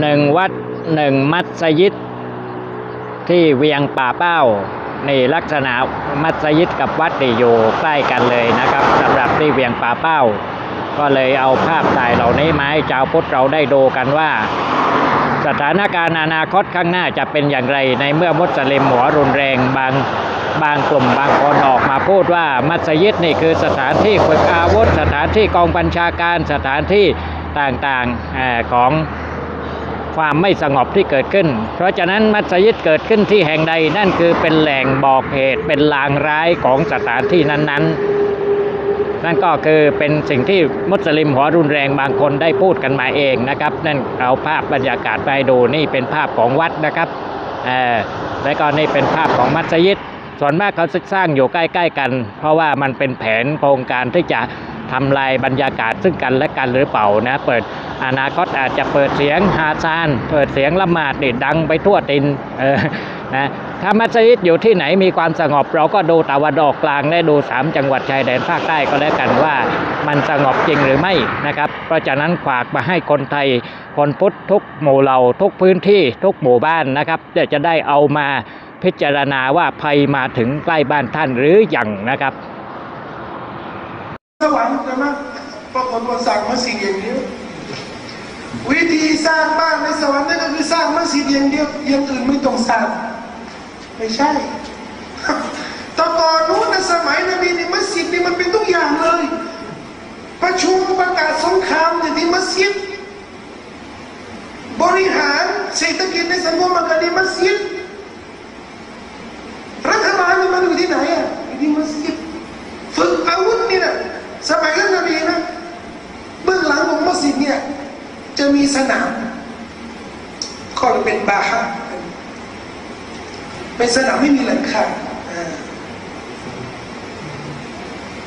หนึ่งวัดหนึ่งมัสยิด ที่เวียงป่าเป้านี่ลักษณะมัสยิดกับวัดนี่อยู่ใกล้กันเลยนะครับสำหรับที่เวียงป่าเป้า ก็เลยเอาภาพถ่ายเหล่านี้มาให้ชาวพุทธเราได้ดูกันว่า สถานการณ์อนาคตข้างหน้าจะเป็นอย่างไร ในเมื่อมุสลิมหัวรุนแรงบางบางกลุ่มบางคนออกมาพูดว่ามัสยิดนี่คือสถานที่ฝึกอาวุธ สถานที่กองบัญชาการสถานที่ต่างๆของ ความไม่สงบที่เกิดขึ้น เพราะฉะนั้นมัสยิดเกิดขึ้นที่แห่งใดนั่นคือเป็นแหล่งบอกเหตุเป็นลางร้ายของสถานที่นั้น ๆ นั่นก็คือเป็นสิ่งที่มุสลิมหัวรุนแรงบางคนได้พูดกันมาเองนะครับ นั่นเอาภาพบรรยากาศไปดูนี่เป็นภาพของวัดนะครับและก็นี่เป็นภาพของมัสยิด ส่วนมากเขาสร้างอยู่ใกล้ ๆ กัน เพราะว่ามันเป็นแผนโครงการที่จะ ทำลายบรรยากาศซึ่งกันและกันหรือเปล่านะเปิดอนาคตอาจจะเปิดเสียงฮาซาน เปิดเสียงละหมาดนี่ดังไปทั่วตินเออนะถ้ามัสยิดอยู่ที่ไหนมีความสงบเราก็ดูตะวันออกกลางและดูสามจังหวัดชายแดนภาคใต้ก็แล้วกันว่ามันสงบจริงหรือไม่นะครับ เพราะฉะนั้นฝากมาให้คนไทยคนพุทธทุกหมู่เหล่าทุกพื้นที่ทุกหมู่บ้านนะครับเดี๋ยวจะได้เอามาพิจารณาว่าภัยมาถึงใกล้บ้านท่านหรือยังนะครับ สวรรค์ใช่ไหมปรากฏว่าสร้างมัสยิดอย่างเดียววิธีสร้างบ้านในสวรรค์นั่นก็คือสร้างมัสยิดอย่างเดียวอย่างอื่นไม่ต้องสร้างไม่ใช่ตอนก่อนนู้นนสมัยนบีนี่มัสยิดนี่มันเป็นทุกอย่างเลย ประชุมประกาศสงครามเนี่ยที่มัสยิดบริหารเศรษฐกิจในสังคมมันก็ในมัสยิด รัฐบาลนี่มันอยู่ที่ไหนอะอยู่ที่มัสยิด ฝึกอาวุธนี่นะสมัยท่านนบีนะเบื้องหลังของมัสยิดเนี่ย จะมีสนาม ก็เป็นบาฮะเป็นสนามไม่มีหลังคา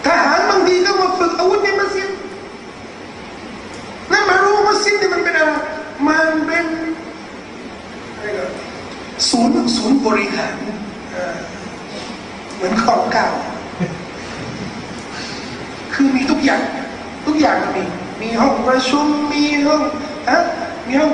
ทหารบางทีก็มาฝึกอาวุธในมัสยิดนั่นมารู้มัสยิดเนี่ยมันเป็นอะไรมันเป็นศูนย์ศูนย์บริหารเหมือนของเก่า คือมีทุกอย่าง ทุกอย่างมี มีห้องประชุมมีห้องฮะมีห้